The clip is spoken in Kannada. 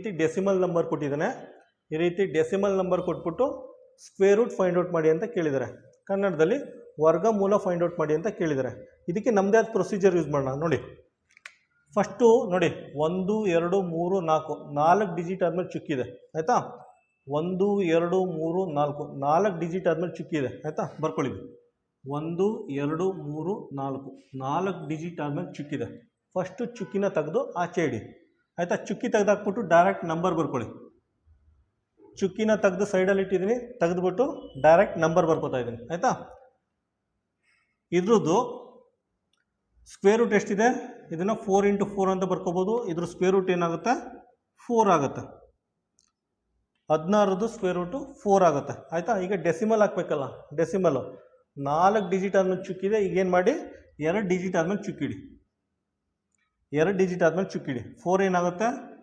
ರೀತಿ ಡೆಸಿಮಲ್ ನಂಬರ್ ಕೊಟ್ಟಿದ್ದಾನೆ. ಈ ರೀತಿ ಡೆಸಿಮಲ್ ನಂಬರ್ ಕೊಟ್ಬಿಟ್ಟು ಸ್ಕ್ವೇರ್ ರೂಟ್ ಫೈಂಡ್ ಔಟ್ ಮಾಡಿ ಅಂತ ಕೇಳಿದ್ದಾರೆ. ಕನ್ನಡದಲ್ಲಿ ವರ್ಗಮೂಲ ಫೈಂಡ್ ಔಟ್ ಮಾಡಿ ಅಂತ ಕೇಳಿದ್ದಾರೆ. ಇದಕ್ಕೆ ನಮ್ಮದೇ ಆದ ಪ್ರೊಸೀಜರ್ ಯೂಸ್ ಮಾಡೋಣ. ನೋಡಿ. ಫಸ್ಟು ನೋಡಿ, ಒಂದು, ಎರಡು, ಮೂರು, ನಾಲ್ಕು ನಾಲ್ಕು ಡಿಜಿಟ್ ಆದಮೇಲೆ ಚುಕ್ಕಿದೆ. ಆಯಿತಾ? ಒಂದು, ಎರಡು, ಮೂರು, ನಾಲ್ಕು ನಾಲ್ಕು ಡಿಜಿಟ್ ಆದಮೇಲೆ ಚುಕ್ಕಿದೆ. ಆಯಿತಾ? ಬರ್ಕೊಳ್ಳಿ ಒಂದು, ಎರಡು, ಮೂರು, ನಾಲ್ಕು ನಾಲ್ಕು ಡಿಜಿಟ್ ಆದಮೇಲೆ ಚುಕ್ಕಿದೆ. ಫಸ್ಟು ಚುಕ್ಕಿನ ತೆಗೆದು ಆಚೆ ಇಡಿ. ಆಯಿತಾ? ಚುಕ್ಕಿ ತೆಗೆದಾಕ್ಬಿಟ್ಟು ಡೈರೆಕ್ಟ್ ನಂಬರ್ ಬರ್ಕೊಳ್ಳಿ. ಚುಕ್ಕಿನ ತೆಗೆದು ಸೈಡಲ್ಲಿ ಇಟ್ಟಿದ್ದೀನಿ ತೆಗೆದುಬಿಟ್ಟು ಡೈರೆಕ್ಟ್ ನಂಬರ್ ಬರ್ಕೋತಾ ಇದ್ದೀನಿ. ಆಯಿತಾ? ಇದ್ರದ್ದು ಸ್ಕ್ವೇರ್ ರೂಟ್ ಎಷ್ಟಿದೆ? ಇದನ್ನು ಫೋರ್ ಇಂಟು ಫೋರ್ ಅಂತ ಬರ್ಕೋಬೋದು. ಇದ್ರ ಸ್ಕ್ವೇರ್ ರೂಟ್ ಏನಾಗುತ್ತೆ? ಫೋರ್ ಆಗುತ್ತೆ. ಹದಿನಾರದು ಸ್ಕ್ವೇರ್ ರೂಟು ಫೋರ್ ಆಗುತ್ತೆ. ಆಯಿತಾ? ಈಗ ಡೆಸಿಮಲ್ ಹಾಕ್ಬೇಕಲ್ಲ ಡೆಸಿಮಲ್ಲು ನಾಲ್ಕು ಡಿಜಿಟ್ ಆದಮೇಲೆ ಚುಕ್ಕಿದೆ ಈಗೇನು ಮಾಡಿ? ಎರಡು ಡಿಜಿಟ್ ಆದಮೇಲೆ ಚುಕ್ಕಿಡಿ. ಎರಡು ಡಿಜಿಟ್ ಆದಮೇಲೆ ಚುಕ್ಕಿಡಿ. ಫೋರ್ ಏನಾಗುತ್ತೆ?